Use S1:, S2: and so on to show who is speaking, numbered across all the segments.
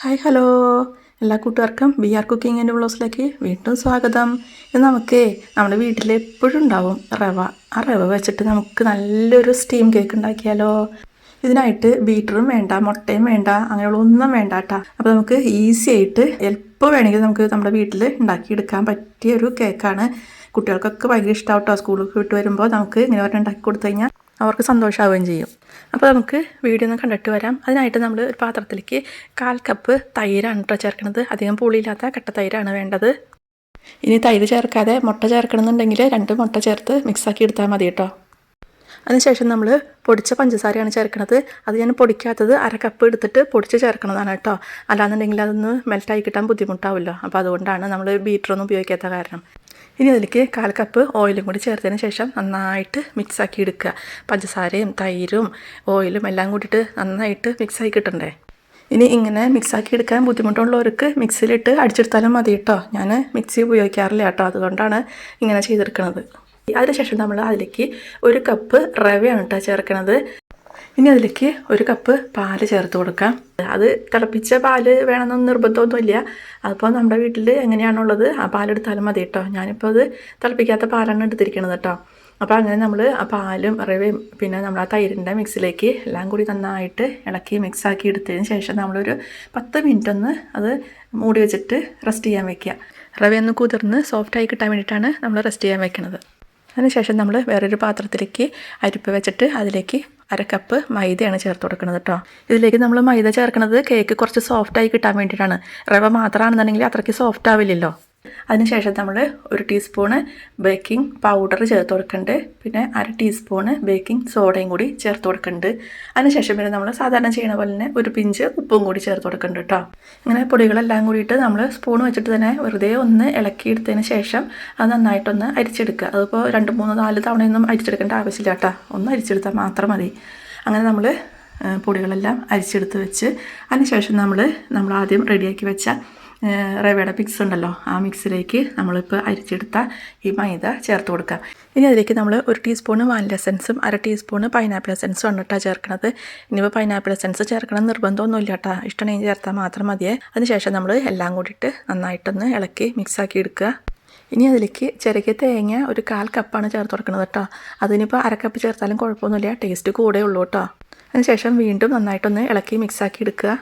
S1: Hi hello എല്ലാ കൂട്ടുകാർക്കും B R cooking and ബ്ലോസിലേക്ക് വീണ്ടും സ്വാഗതം. ഇത് നമുക്ക് നമ്മുടെ വീട്ടിൽ എപ്പോഴും ഉണ്ടാവും റവ. ആ റവ വെച്ചിട്ട് നമുക്ക് നല്ലൊരു സ്റ്റീം കേക്ക് ഉണ്ടാക്കിയാലോ? ഇതിനായിട്ട് ബീറ്ററും വേണ്ട മുട്ടയും വേണ്ട അങ്ങനെയുള്ള ഒന്നും വേണ്ട കേട്ടോ അപ്പോൾ നമുക്ക് ഈസി ആയിട്ട് എപ്പോൾ വേണമെങ്കിലും നമുക്ക് നമ്മുടെ വീട്ടിൽ ഉണ്ടാക്കിയെടുക്കാൻ പറ്റിയ ഒരു കേക്കാണ് കുട്ടികൾക്കൊക്കെ ഭയങ്കര ഇഷ്ടമാവും കേട്ടോ സ്കൂളിൽ വിട്ട് വരുമ്പോൾ നമുക്ക് ഇങ്ങനെ ഒരെണ്ണം ഉണ്ടാക്കി കൊടുത്തു കഴിഞ്ഞാൽ അവർക്ക് സന്തോഷമാവുകയും ചെയ്യും. അപ്പോൾ നമുക്ക് വീഡിയോ ഒന്ന് കണ്ടിട്ട് വരാം. അതിനായിട്ട് നമ്മൾ ഒരു പാത്രത്തിലേക്ക് കാൽ കപ്പ് തൈരാണ് കേട്ടോ ചേർക്കുന്നത് അധികം പുളിയില്ലാത്ത കട്ട തൈരാണ് വേണ്ടത്. ഇനി തൈര് ചേർക്കാതെ മുട്ട ചേർക്കണമെന്നുണ്ടെങ്കിൽ രണ്ട് മുട്ട ചേർത്ത് മിക്സാക്കി എടുത്താൽ മതി കേട്ടോ അതിനുശേഷം നമ്മൾ പൊടിച്ച പഞ്ചസാരയാണ് ചേർക്കുന്നത് അത് ഞാൻ പൊടിക്കാത്തത് അര കപ്പ് എടുത്തിട്ട് പൊടിച്ച് ചേർക്കുന്നതാണ് കേട്ടോ അല്ലാന്നുണ്ടെങ്കിൽ അതൊന്ന് മെൽറ്റായി കിട്ടാൻ ബുദ്ധിമുട്ടാവില്ലോ. അപ്പോൾ അതുകൊണ്ടാണ് നമ്മൾ ബീറ്ററൊന്നും ഉപയോഗിക്കാത്ത കാരണം. ഇനി അതിലേക്ക് കാൽ കപ്പ് ഓയിലും കൂടി ചേർത്തതിന് ശേഷം നന്നായിട്ട് മിക്സാക്കി എടുക്കുക. പഞ്ചസാരയും തൈരും ഓയിലും എല്ലാം കൂടിയിട്ട് നന്നായിട്ട് മിക്സാക്കി കിട്ടണ്ടേ? ഇനി ഇങ്ങനെ മിക്സാക്കി എടുക്കാൻ ബുദ്ധിമുട്ടുള്ളവർക്ക് മിക്സിയിലിട്ട് അടിച്ചെടുത്താലും മതി കേട്ടോ ഞാൻ മിക്സി ഉപയോഗിക്കാറില്ല കേട്ടോ അതുകൊണ്ടാണ് ഇങ്ങനെ ചെയ്തെടുക്കുന്നത് അതിനുശേഷം നമ്മൾ അതിലേക്ക് ഒരു കപ്പ് റവയാണ് കേട്ടോ ചേർക്കണത്. ഇനി അതിലേക്ക് ഒരു കപ്പ് പാൽ ചേർത്ത് കൊടുക്കാം. അത് തിളപ്പിച്ച പാൽ വേണമെന്നൊന്നും നിർബന്ധമൊന്നുമില്ല. അതിപ്പോൾ നമ്മുടെ വീട്ടിൽ എങ്ങനെയാണുള്ളത്? ആ പാലെടുത്താലും മതി കേട്ടോ ഞാനിപ്പോൾ അത് തിളപ്പിക്കാത്ത പാലാണ് എടുത്തിരിക്കുന്നത് കേട്ടോ അപ്പോൾ അങ്ങനെ നമ്മൾ ആ പാലും റവയും പിന്നെ നമ്മൾ ആ തൈരിന്റെ മിക്സിലേക്ക് എല്ലാം കൂടി നന്നായിട്ട് ഇളക്കി മിക്സാക്കി എടുത്തതിന് ശേഷം നമ്മളൊരു പത്ത് മിനിറ്റ് ഒന്ന് അത് മൂടി വെച്ചിട്ട് റെസ്റ്റ് ചെയ്യാൻ വെക്കുക റവയൊന്ന് കുതിർന്ന് സോഫ്റ്റായി കിട്ടാൻ വേണ്ടിയിട്ടാണ് നമ്മൾ റെസ്റ്റ് ചെയ്യാൻ വെക്കുന്നത് അതിനുശേഷം നമ്മൾ വേറൊരു പാത്രത്തിലേക്ക് അരിപ്പ് വെച്ചിട്ട് അതിലേക്ക് അര കപ്പ് മൈദയാണ് ചേർത്ത് കൊടുക്കുന്നത് കേട്ടോ ഇതിലേക്ക് നമ്മൾ മൈദ ചേർക്കുന്നത് കേക്ക് കുറച്ച് സോഫ്റ്റായി കിട്ടാൻ വേണ്ടിയിട്ടാണ്. റവ മാത്രമാണെന്നുണ്ടെങ്കിൽ അത്രയ്ക്ക് സോഫ്റ്റ് ആവില്ലല്ലോ. അതിനുശേഷം നമ്മൾ ഒരു ടീസ്പൂണ് ബേക്കിംഗ് പൗഡർ ചേർത്ത് കൊടുക്കുന്നുണ്ട് പിന്നെ അര ടീസ്പൂണ് ബേക്കിംഗ് സോഡയും കൂടി ചേർത്ത് കൊടുക്കുന്നുണ്ട് അതിനുശേഷം പിന്നെ നമ്മൾ സാധാരണ ചെയ്യണ പോലെ തന്നെ ഒരു പിഞ്ച് ഉപ്പും കൂടി ചേർത്ത് കൊടുക്കുന്നുണ്ട് കേട്ടോ. ഇങ്ങനെ പൊടികളെല്ലാം കൂടിയിട്ട് നമ്മൾ സ്പൂൺ വെച്ചിട്ട് തന്നെ വെറുതെ ഒന്ന് ഇളക്കിയെടുത്തതിന് ശേഷം അത് നന്നായിട്ടൊന്ന് അരിച്ചെടുക്കുക. അതിപ്പോൾ രണ്ട് മൂന്ന് നാല് തവണയൊന്നും അരിച്ചെടുക്കേണ്ട ആവശ്യമില്ല കേട്ടോ. ഒന്ന് അരിച്ചെടുത്താൽ മാത്രം മതി. അങ്ങനെ നമ്മൾ പൊടികളെല്ലാം അരിച്ചെടുത്ത് വെച്ച് അതിനുശേഷം നമ്മൾ നമ്മൾ ആദ്യം റെഡിയാക്കി വെച്ച റവയുടെ മിക്സ് ഉണ്ടല്ലോ. ആ മിക്സിലേക്ക് നമ്മളിപ്പോൾ അരിച്ചെടുത്ത ഈ മൈദ ചേർത്ത് കൊടുക്കാം. ഇനി അതിലേക്ക് നമ്മൾ ഒരു ടീസ്പൂണ് വാനില എസൻസും അര ടീസ്പൂണ് പൈനാപ്പിൾ എസൻസും ആണ് കേട്ടോ ചേർക്കുന്നത് ഇനിയിപ്പോൾ പൈനാപ്പിൾ എസൻസ് ചേർക്കണം നിർബന്ധമൊന്നുമില്ല കേട്ടോ ഇഷ്ടമാണെങ്കിൽ ചേർത്താൽ മാത്രം മതിയേ. അതിനുശേഷം നമ്മൾ എല്ലാം കൂടിയിട്ട് നന്നായിട്ടൊന്ന് ഇളക്കി മിക്സാക്കി എടുക്കുക ഇനി അതിലേക്ക് ചെറിയ തേങ്ങ ഒരു കാൽ കപ്പാണ് ചേർത്ത് കൊടുക്കുന്നത് കേട്ടോ അതിനിപ്പോൾ കപ്പ് ചേർത്താലും കുഴപ്പമൊന്നുമില്ല. ടേസ്റ്റ് കൂടെ ഉള്ളൂ കേട്ടോ അതിനുശേഷം വീണ്ടും നന്നായിട്ടൊന്ന് ഇളക്കി മിക്സാക്കി എടുക്കുക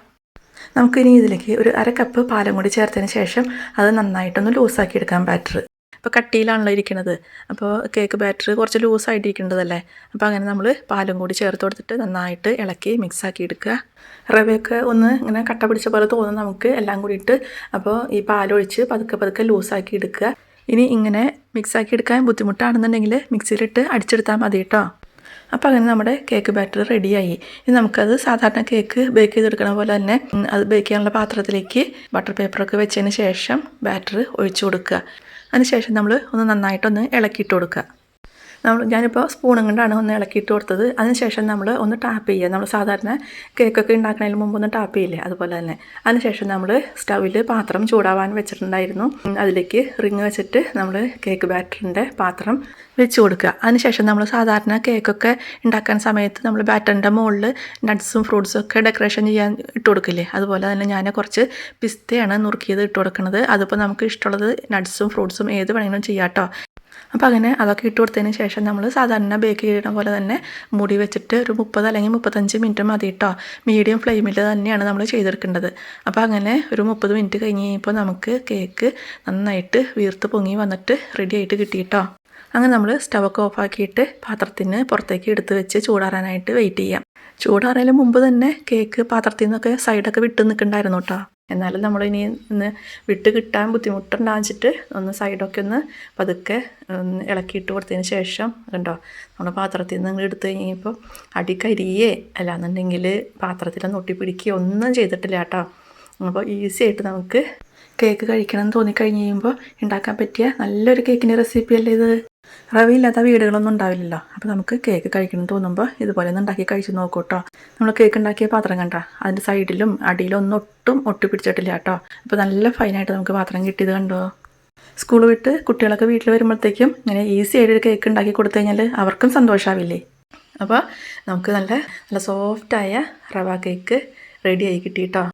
S1: നമുക്കിനി ഇതിലേക്ക് ഒരു അര കപ്പ് പാലും കൂടി ചേർത്തതിന് ശേഷം അത് നന്നായിട്ടൊന്ന് ലൂസാക്കി എടുക്കാൻ ബാറ്റർ അപ്പോൾ കട്ടിയിലാണല്ലോ ഇരിക്കുന്നത് അപ്പോൾ കേക്ക് ബാറ്റർ കുറച്ച് ലൂസായിട്ടിരിക്കേണ്ടതല്ലേ അപ്പോൾ അങ്ങനെ നമ്മൾ പാലും കൂടി ചേർത്ത് കൊടുത്തിട്ട് നന്നായിട്ട് ഇളക്കി മിക്സാക്കി എടുക്കുക. റവയൊക്കെ ഒന്ന് ഇങ്ങനെ കട്ട പിടിച്ച പോലെ തോന്നും നമുക്ക്. എല്ലാം കൂടിയിട്ട് അപ്പോൾ ഈ പാലൊഴിച്ച് പതുക്കെ പതുക്കെ ലൂസാക്കി എടുക്കുക. ഇനി ഇങ്ങനെ മിക്സാക്കി എടുക്കാൻ ബുദ്ധിമുട്ടാണെന്നുണ്ടെങ്കിൽ മിക്സിയിലിട്ട് അടിച്ചെടുത്താൽ മതി കേട്ടോ. അപ്പോൾ അങ്ങനെ നമ്മുടെ കേക്ക് ബാറ്റർ റെഡിയായി ഇനി നമുക്കത് സാധാരണ കേക്ക് ബേക്ക് ചെയ്തെടുക്കണ പോലെ തന്നെ അത് ബേക്ക് ചെയ്യാനുള്ള പാത്രത്തിലേക്ക് ബട്ടർ പേപ്പറൊക്കെ വെച്ചതിന് ശേഷം ബാറ്റർ ഒഴിച്ചു കൊടുക്കുക. അതിനുശേഷം നമ്മൾ ഒന്ന് നന്നായിട്ടൊന്ന് ഇളക്കിയിട്ട് കൊടുക്കുക. നമ്മൾ ഞാനിപ്പോൾ സ്പൂണും കൊണ്ടാണ് ഒന്ന് ഇളക്കിയിട്ട് കൊടുത്തത്. അതിനുശേഷം നമ്മൾ ഒന്ന് ടാപ്പ് ചെയ്യുക. നമ്മൾ സാധാരണ കേക്കൊക്കെ ഉണ്ടാക്കുന്നതിന് മുമ്പ് ഒന്ന് ടാപ്പ് ചെയ്യില്ലേ? അതുപോലെ തന്നെ. അതിനുശേഷം നമ്മൾ സ്റ്റൗവിൽ പാത്രം ചൂടാവാൻ വെച്ചിട്ടുണ്ടായിരുന്നു. അതിലേക്ക് റിങ് വെച്ചിട്ട് നമ്മൾ കേക്ക് ബാറ്ററിന്റെ പാത്രം വെച്ച് കൊടുക്കുക. അതിനുശേഷം നമ്മൾ സാധാരണ കേക്കൊക്കെ ഉണ്ടാക്കാൻ സമയത്ത് നമ്മൾ ബാറ്ററിന്റെ മുകളിൽ നട്ട്സും ഫ്രൂട്ട്സും ഒക്കെ ഡെക്കറേഷൻ ചെയ്യാൻ ഇട്ട് കൊടുക്കില്ലേ? അതുപോലെ തന്നെ ഞാൻ കുറച്ച് പിസ്തയാണ് നുറുക്കിയത് ഇട്ട് കൊടുക്കുന്നത് അതിപ്പോൾ നമുക്ക് ഇഷ്ടമുള്ളത് നട്ട്സും ഫ്രൂട്ട്സും ഏത് വേണമെങ്കിലും ചെയ്യാം കേട്ടോ അപ്പോൾ അങ്ങനെ അതൊക്കെ ഇട്ട് കൊടുത്തതിന് ശേഷം നമ്മൾ സാധാരണ ബേക്ക് ചെയ്യുന്ന പോലെ തന്നെ മൂടി വെച്ചിട്ട് ഒരു മുപ്പത് അല്ലെങ്കിൽ മുപ്പത്തഞ്ച് മിനിറ്റ് മതി കേട്ടോ മീഡിയം ഫ്ലെയിമിൽ തന്നെയാണ് നമ്മൾ ചെയ്തെടുക്കേണ്ടത്. അപ്പോൾ അങ്ങനെ ഒരു മുപ്പത് മിനിറ്റ് കഴിഞ്ഞ് കഴിയുമ്പോൾ നമുക്ക് കേക്ക് നന്നായിട്ട് വീർത്ത് പൊങ്ങി വന്നിട്ട് റെഡി ആയിട്ട് കിട്ടി കേട്ടോ അങ്ങനെ നമ്മൾ സ്റ്റവൊക്കെ ഓഫാക്കിയിട്ട് പാത്രത്തിന് പുറത്തേക്ക് എടുത്ത് വെച്ച് ചൂടാറാനായിട്ട് വെയിറ്റ് ചെയ്യാം. ചൂടാറിയതിന് മുമ്പ് തന്നെ കേക്ക് പാത്രത്തിൽ നിന്നൊക്കെ സൈഡൊക്കെ വിട്ട് നിൽക്കണ്ടായിരുന്നു കേട്ടോ എന്നാലും നമ്മൾ ഇനി ഒന്ന് വിട്ട് കിട്ടാൻ ബുദ്ധിമുട്ടുണ്ടാച്ചിട്ട് ഒന്ന് സൈഡൊക്കെ ഒന്ന് പതുക്കെ ഇളക്കിയിട്ട് കൊടുത്തതിന് ശേഷം കണ്ടോ നമ്മൾ പാത്രത്തിൽ നിന്ന് നിങ്ങൾ എടുത്തു കഴിഞ്ഞപ്പോൾ അടി കരിയേ. അല്ലാന്നുണ്ടെങ്കിൽ പാത്രത്തിലൊന്ന് ഒട്ടിപ്പിടിക്കുകയോ ഒന്നും ചെയ്തിട്ടില്ല കേട്ടോ. അപ്പോൾ ഈസി ആയിട്ട് നമുക്ക് കേക്ക് കഴിക്കണം എന്ന് തോന്നിക്കഴിഞ്ഞ് കഴിയുമ്പോൾ ഉണ്ടാക്കാൻ പറ്റിയ നല്ലൊരു കേക്കിന്റെ റെസിപ്പി അല്ലേ ഇത്? റവയില്ലാത്ത വീടുകളൊന്നും ഉണ്ടാവില്ലല്ലോ. അപ്പോൾ നമുക്ക് കേക്ക് കഴിക്കണം തോന്നുമ്പോൾ ഇതുപോലെ ഒന്ന് ഉണ്ടാക്കി കഴിച്ച് നോക്കൂ കേട്ടോ നമ്മൾ കേക്ക് ഉണ്ടാക്കിയ പാത്രം കണ്ട അതിന്റെ സൈഡിലും അടിയിലും ഒന്നും ഒട്ടും ഒട്ടിപ്പിടിച്ചിട്ടില്ല കേട്ടോ അപ്പോൾ നല്ല ഫൈനായിട്ട് നമുക്ക് പാത്രം കിട്ടിയത് കണ്ടോ? സ്കൂൾ വിട്ട് കുട്ടികളൊക്കെ വീട്ടിൽ വരുമ്പോഴത്തേക്കും ഇങ്ങനെ ഈസി ആയിട്ട് കേക്ക് ഉണ്ടാക്കി കൊടുത്തു കഴിഞ്ഞാൽ അവർക്കും സന്തോഷമാവില്ലേ അപ്പോൾ നമുക്ക് നല്ല നല്ല സോഫ്റ്റായ റവ കേക്ക് റെഡിയായി കിട്ടി കേട്ടോ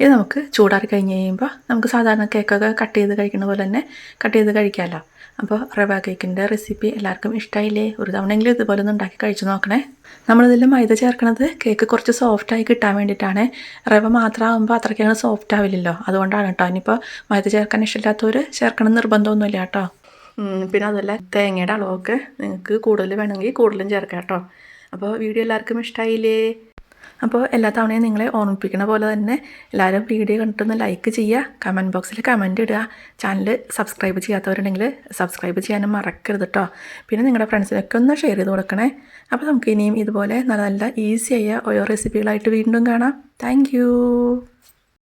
S1: ഇത് നമുക്ക് ചൂടാറി കഴിഞ്ഞ് കഴിയുമ്പോൾ നമുക്ക് സാധാരണ കേക്കൊക്കെ കട്ട് ചെയ്ത് കഴിക്കുന്ന പോലെ തന്നെ കട്ട് ചെയ്ത് കഴിക്കാമല്ലോ അപ്പോൾ റവ കേക്കിന്റെ റെസിപ്പി എല്ലാവർക്കും ഇഷ്ടമായില്ലേ ഒരു തവണയെങ്കിലും ഇതുപോലെ ഒന്ന് ഉണ്ടാക്കി കഴിച്ചു നോക്കണേ. നമ്മളിതിൽ മൈദ ചേർക്കണത് കേക്ക് കുറച്ച് സോഫ്റ്റായി കിട്ടാൻ വേണ്ടിയിട്ടാണ്. റവ മാത്രമാകുമ്പോൾ അത്രയ്ക്കാണ് സോഫ്റ്റ് ആവില്ലല്ലോ. അതുകൊണ്ടാണ് കേട്ടോ ഇനിയിപ്പോൾ മൈദ ചേർക്കാൻ ഇഷ്ടമില്ലാത്തവർ ചേർക്കണം നിർബന്ധമൊന്നുമില്ല കേട്ടോ പിന്നെ അതുമല്ല തേങ്ങയുടെ അളവൊക്കെ നിങ്ങൾക്ക് കൂടുതൽ വേണമെങ്കിൽ കൂടുതലും ചേർക്കാം കേട്ടോ അപ്പോൾ വീഡിയോ എല്ലാവർക്കും ഇഷ്ടമായില്ലേ അപ്പോൾ എല്ലാ തവണയും നിങ്ങളെ ഓർമ്മിപ്പിക്കുന്ന പോലെ തന്നെ എല്ലാവരും വീഡിയോ കണ്ടിട്ടൊന്ന് ലൈക്ക് ചെയ്യുക കമന്റ് ബോക്സിൽ കമന്റ് ഇടുക. ചാനൽ സബ്സ്ക്രൈബ് ചെയ്യാത്തവരുണ്ടെങ്കിൽ സബ്സ്ക്രൈബ് ചെയ്യാനും മറക്കരുത് കേട്ടോ പിന്നെ നിങ്ങളുടെ ഫ്രണ്ട്സിനൊക്കെ ഒന്ന് ഷെയർ ചെയ്ത് കൊടുക്കണേ. അപ്പോൾ നമുക്ക് ഇനിയും ഇതുപോലെ നല്ല നല്ല ഈസി ആയ ഓരോ റെസിപ്പികളായിട്ട് വീണ്ടും കാണാം. താങ്ക്